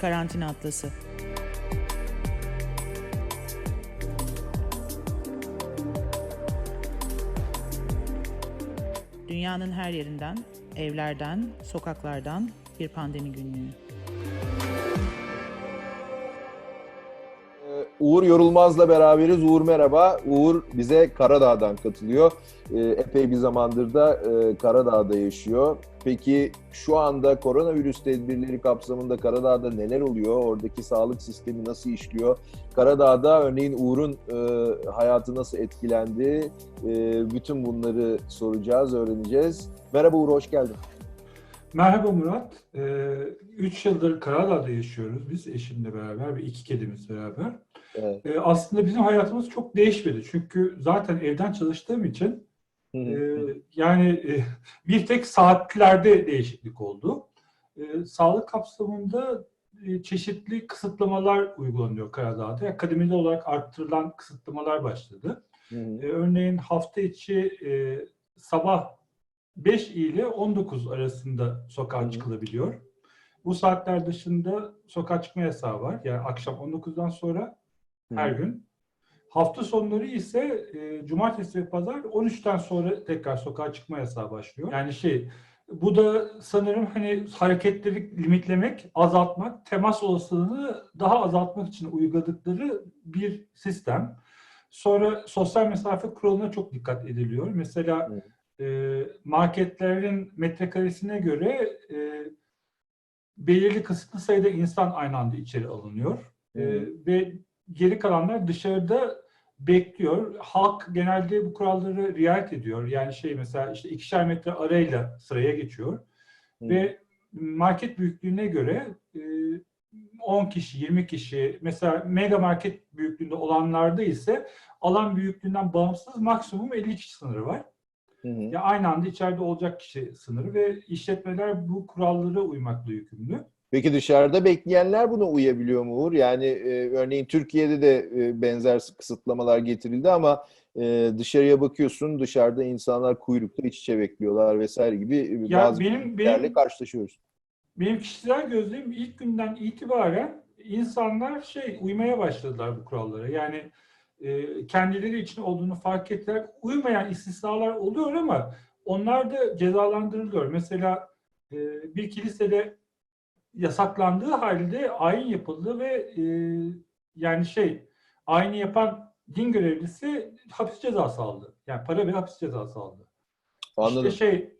Karantina Atlası Dünyanın her yerinden, evlerden, sokaklardan bir pandemi günlüğü. Uğur Yorulmaz'la beraberiz. Uğur merhaba. Uğur bize Karadağ'dan katılıyor. Ee, Epey bir zamandır da e, Karadağ'da yaşıyor. Peki şu anda koronavirüs tedbirleri kapsamında Karadağ'da neler oluyor? Oradaki sağlık sistemi nasıl işliyor? Karadağ'da örneğin Uğur'un e, hayatı nasıl etkilendi? E, bütün bunları soracağız, öğreneceğiz. Merhaba Uğur, hoş geldin. Merhaba Murat. 3 yıldır Karadağ'da yaşıyoruz biz eşimle beraber ve iki kedimiz beraber. Evet. Ee, aslında bizim hayatımız çok değişmedi. Çünkü zaten evden çalıştığım için Hı hı. e, yani e, bir tek saatlerde değişiklik oldu. E, sağlık kapsamında e, çeşitli kısıtlamalar uygulanıyor Karadağ'da. Yani kademeli olarak arttırılan kısıtlamalar başladı. Hı hı. E, örneğin hafta içi e, sabah 5 ile 19 arasında sokağa hı. çıkılabiliyor. Bu saatler dışında sokağa çıkma yasağı var. Yani akşam 19'dan sonra her gün. Hafta sonları ise e, cumartesi ve pazar 13'ten sonra tekrar sokağa çıkma yasağı başlıyor. Yani şey bu da sanırım hani hareketleri limitlemek, azaltmak, temas olasılığını daha azaltmak için uyguladıkları bir sistem. Sonra sosyal mesafe kuralına çok dikkat ediliyor. Mesela e, marketlerin metrekaresine göre e, belirli kısıtlı sayıda insan aynı anda içeri alınıyor. E, ve geri kalanlar dışarıda bekliyor. Halk genelde bu kuralları riayet ediyor. Yani şey mesela işte ikişer metre arayla sıraya geçiyor. Hı. Ve market büyüklüğüne göre e, 10 kişi, 20 kişi mesela mega market büyüklüğünde olanlarda ise alan büyüklüğünden bağımsız maksimum 50 kişi sınırı var. Hı hı. Ya aynı anda içeride olacak kişi sınırı ve işletmeler bu kurallara uymakla yükümlü. Peki dışarıda bekleyenler buna uyabiliyor mu Uğur? Yani e, örneğin Türkiye'de de e, benzer kısıtlamalar getirildi ama e, dışarıya bakıyorsun dışarıda insanlar kuyrukta iç içe bekliyorlar vesaire gibi e, Ya bazı benim benim karşılaşıyoruz. benim kişisel gözlemim ilk günden itibaren insanlar şey uymaya başladılar bu kurallara. Yani e, kendileri için olduğunu fark ettiler. Uymayan istisnalar oluyor ama onlar da cezalandırılıyor. Mesela e, bir kilisede yasaklandığı halde ayin yapıldı ve e, yani şey ayini yapan din görevlisi hapis cezası aldı. Yani para ve hapis cezası aldı. Anladım. İşte şey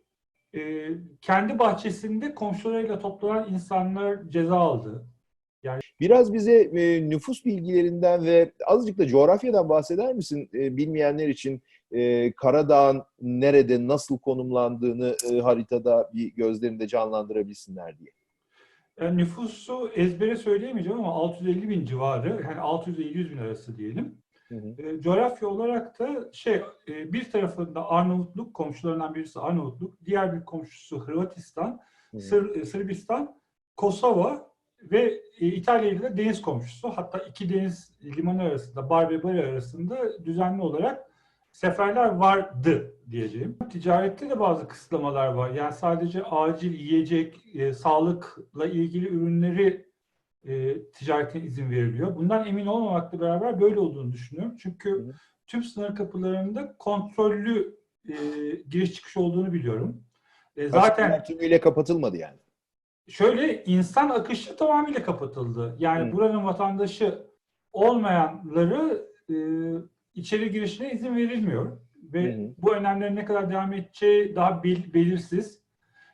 e, kendi bahçesinde komşularıyla toplanan insanlar ceza aldı. Biraz bize e, nüfus bilgilerinden ve azıcık da coğrafyadan bahseder misin? E, bilmeyenler için e, Karadağ'ın nerede, nasıl konumlandığını e, haritada bir gözlerinde canlandırabilsinler diye. Yani nüfusu ezbere söyleyemeyeceğim ama 650 bin civarı, yani 600 ile 700 bin arası diyelim. Hı hı. E, coğrafya olarak da şey e, bir tarafında Arnavutluk, komşularından birisi Arnavutluk, diğer bir komşusu Hırvatistan, Hı. Sır, e, Sırbistan, Kosova ve e, İtalya ile de deniz komşusu. Hatta iki deniz limanı arasında, Bar ve Bari arasında düzenli olarak seferler vardı diyeceğim. Ticarette de bazı kısıtlamalar var. Yani sadece acil yiyecek, e, sağlıkla ilgili ürünleri e, ticaretine izin veriliyor. Bundan emin olmamakla beraber böyle olduğunu düşünüyorum. Çünkü tüm sınır kapılarında kontrollü e, giriş çıkış olduğunu biliyorum. E, zaten Zaten tümüyle kapatılmadı yani. şöyle insan akışı tamamıyla kapatıldı. Yani Hı. buranın vatandaşı olmayanları e, içeri girişine izin verilmiyor. Ve Hı hı. bu önlemlerin ne kadar devam edeceği daha bil- belirsiz.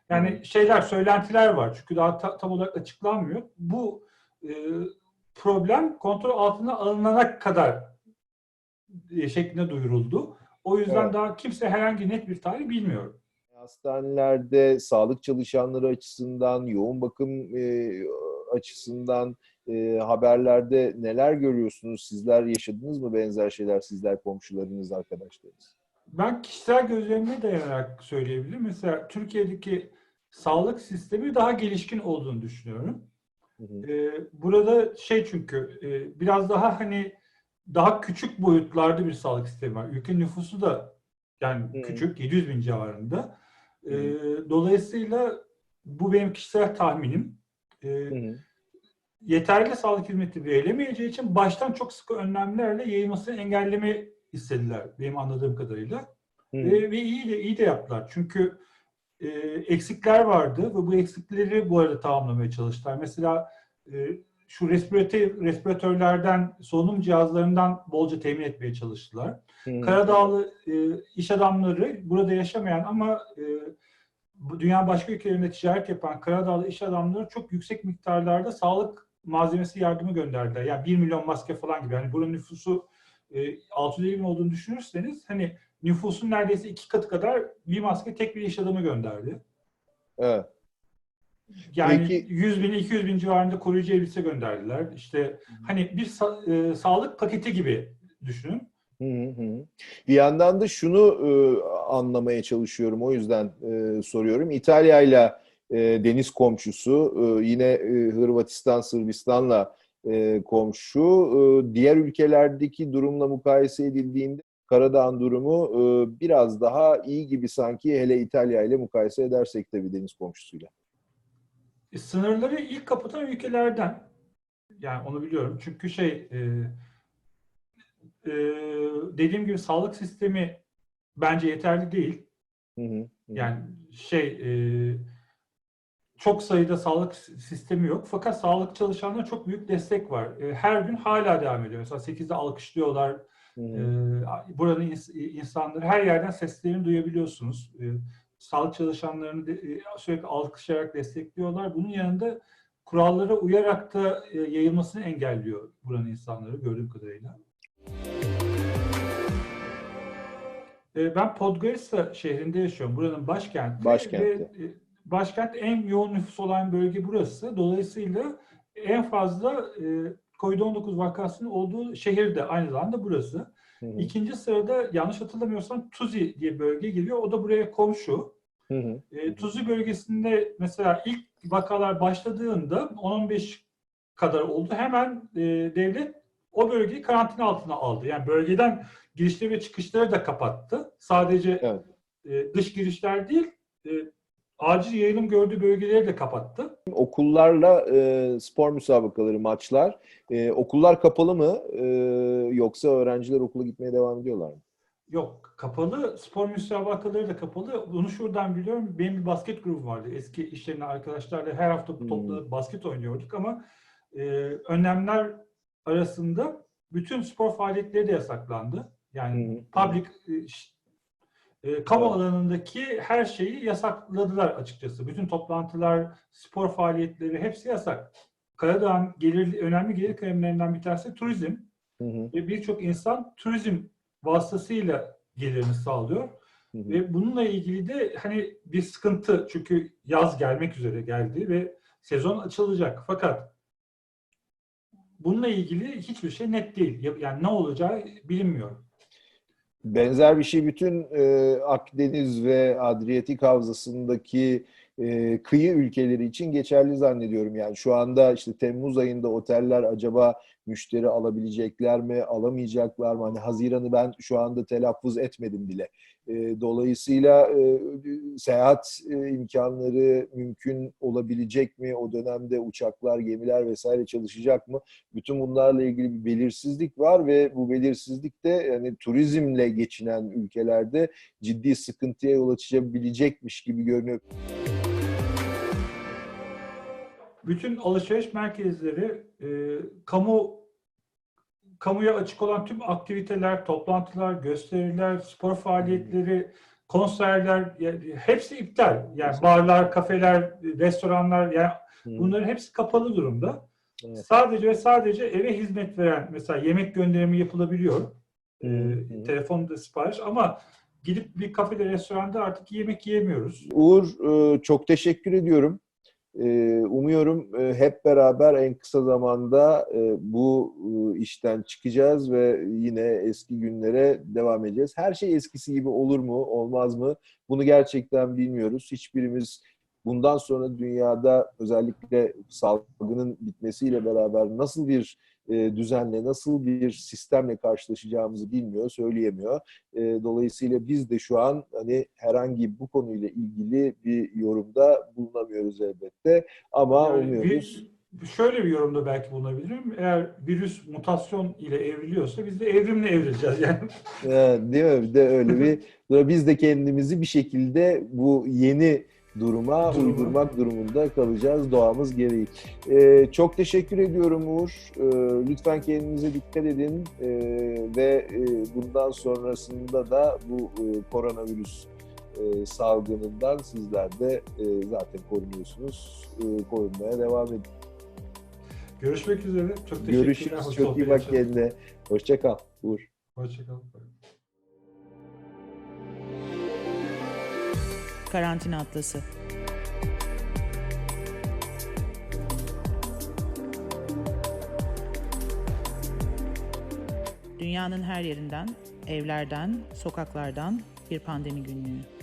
Yani Hı. şeyler, söylentiler var. Çünkü daha ta- tam olarak açıklanmıyor. Bu e, problem kontrol altına alınana kadar e, şeklinde duyuruldu. O yüzden Evet. daha kimse herhangi net bir tarih bilmiyor. Hastanelerde sağlık çalışanları açısından, yoğun bakım e, açısından e, haberlerde neler görüyorsunuz? Sizler yaşadınız mı benzer şeyler sizler komşularınız, arkadaşlarınız? Ben kişisel gözlemime dayanarak söyleyebilirim. Mesela Türkiye'deki sağlık sistemi daha gelişkin olduğunu düşünüyorum. Hı hı. Ee, burada şey çünkü e, biraz daha hani daha küçük boyutlarda bir sağlık sistemi var. Ülke nüfusu da yani Hı. küçük 700 bin civarında. Hı. dolayısıyla bu benim kişisel tahminim. Hı. yeterli sağlık hizmeti verilemeyeceği için baştan çok sıkı önlemlerle yayılmasını engelleme istediler benim anladığım kadarıyla. Hı. Ve, ve iyi de iyi de yaptılar. Çünkü e, eksikler vardı ve bu eksikleri bu arada tamamlamaya çalıştılar. Mesela e, şu respiratör, respiratörlerden, solunum cihazlarından bolca temin etmeye çalıştılar. Hı. Karadağlı e, iş adamları burada yaşamayan ama e, dünya başka ülkelerinde ticaret yapan Karadağlı iş adamları çok yüksek miktarlarda sağlık malzemesi yardımı gönderdiler. Yani 1 milyon maske falan gibi. Yani buranın nüfusu e, 650 bin olduğunu düşünürseniz hani nüfusun neredeyse iki katı kadar bir maske tek bir iş adamı gönderdi. Evet. Yani Peki- 100 bin 200 bin civarında koruyucu elbise gönderdiler. İşte hani bir sa- e, sağlık paketi gibi düşünün. Hı hı. Bir yandan da şunu e, anlamaya çalışıyorum. O yüzden e, soruyorum. İtalya ile e, deniz komşusu, e, yine e, Hırvatistan, Sırbistan'la e, komşu. E, diğer ülkelerdeki durumla mukayese edildiğinde Karadağ'ın durumu e, biraz daha iyi gibi sanki hele İtalya ile mukayese edersek tabii deniz komşusuyla. E, sınırları ilk kapatan ülkelerden. Yani onu biliyorum. Çünkü şey e, e, dediğim gibi sağlık sistemi bence yeterli değil. Hı hı, hı. Yani şey e, çok sayıda sağlık sistemi yok. Fakat sağlık çalışanlara çok büyük destek var. E, her gün hala devam ediyor. Mesela 8'de alkışlıyorlar. Hı E, buranın ins- insanları her yerden seslerini duyabiliyorsunuz. E, sağlık çalışanlarını sürekli alkışlayarak destekliyorlar. Bunun yanında kurallara uyarak da yayılmasını engelliyor buranın insanları gördüğüm kadarıyla. Ben Podgorica şehrinde yaşıyorum. Buranın başkenti. Başkenti. Ve, başkent en yoğun nüfus olan bölge burası. Dolayısıyla en fazla e, COVID-19 vakasının olduğu şehir de aynı zamanda burası. Hı hı, İkinci sırada yanlış hatırlamıyorsam Tuzi diye bölge geliyor. O da buraya komşu. hı hı. E, Tuzi bölgesinde mesela ilk vakalar başladığında 10-15 kadar oldu. Hemen e, devlet o bölgeyi karantina altına aldı. Yani bölgeden girişleri ve çıkışları da kapattı. Sadece Evet. e, dış girişler değil, e, acil yayılım gördüğü bölgeleri de kapattı. Okullarla e, spor müsabakaları, maçlar. E, okullar kapalı mı? E, yoksa öğrenciler okula gitmeye devam ediyorlar mı? Yok, kapalı. Spor müsabakaları da kapalı. Bunu şuradan biliyorum. Benim bir basket grubu vardı. Eski iş yerinde arkadaşlarla her hafta Hmm. toplanıp basket oynuyorduk ama e, önlemler arasında bütün spor faaliyetleri de yasaklandı. Yani hı. public e, kamu alanındaki her şeyi yasakladılar açıkçası. Bütün toplantılar, spor faaliyetleri hepsi yasak. Karadağ'ın gelir, önemli gelir kalemlerinden bir tanesi turizm Hı hı, ve birçok insan turizm vasıtasıyla gelirini sağlıyor. hı hı. Ve bununla ilgili de hani bir sıkıntı çünkü yaz gelmek üzere geldi ve sezon açılacak. Fakat bununla ilgili hiçbir şey net değil. Ya- Yani ne olacağı bilinmiyor. Benzer bir şey bütün e, Akdeniz ve Adriyatik Havzası'ndaki e, kıyı ülkeleri için geçerli zannediyorum. Yani şu anda işte Temmuz ayında oteller acaba müşteri alabilecekler mi, alamayacaklar mı? Hani Haziran'ı ben şu anda telaffuz etmedim bile. E, dolayısıyla e, seyahat e, imkanları mümkün olabilecek mi? O dönemde uçaklar, gemiler vesaire çalışacak mı? Bütün bunlarla ilgili bir belirsizlik var ve bu belirsizlik de yani turizmle geçinen ülkelerde ciddi sıkıntıya yol açabilecekmiş gibi görünüyor. Bütün alışveriş merkezleri e, kamu kamuya açık olan tüm aktiviteler, toplantılar, gösteriler, spor faaliyetleri, konserler yani hepsi iptal. Yani barlar, kafeler, restoranlar yani bunların hepsi kapalı durumda. Evet. Sadece ve sadece eve hizmet veren mesela yemek gönderimi yapılabiliyor. E, hı. telefonda sipariş ama gidip bir kafede, restoranda artık yemek yiyemiyoruz. Uğur e, çok teşekkür ediyorum. E, Umuyorum e, hep beraber en kısa zamanda e, bu e, işten çıkacağız ve yine eski günlere devam edeceğiz. Her şey eskisi gibi olur mu, olmaz mı? Bunu gerçekten bilmiyoruz. Hiçbirimiz bundan sonra dünyada özellikle salgının bitmesiyle beraber nasıl bir e, düzenle, nasıl bir sistemle karşılaşacağımızı bilmiyor, söyleyemiyor. E, Dolayısıyla biz de şu an hani herhangi bu konuyla ilgili bir yorumda bulunamıyoruz elbette. Ama Yani umuyoruz. vir- şöyle bir yorumda belki bulunabilirim. Eğer virüs mutasyon ile evriliyorsa biz de evrimle evrileceğiz yani. Evet, değil mi? Bir de öyle bir biz de kendimizi bir şekilde bu yeni duruma uydurmak durumunda kalacağız doğamız gereği. Ee, çok teşekkür ediyorum Uğur. Ee, lütfen kendinize dikkat edin Ee, ve e, bundan sonrasında da bu e, koronavirüs e, salgınından sizler de e, zaten korunuyorsunuz. E, korunmaya devam edin. Görüşmek üzere. Çok teşekkürler. Görüşürüz. Çok iyi bak kendine. Hoşça kal Uğur. Hoşçakalın. Karantina Atlası Dünyanın her yerinden, evlerden, sokaklardan bir pandemi günlüğü.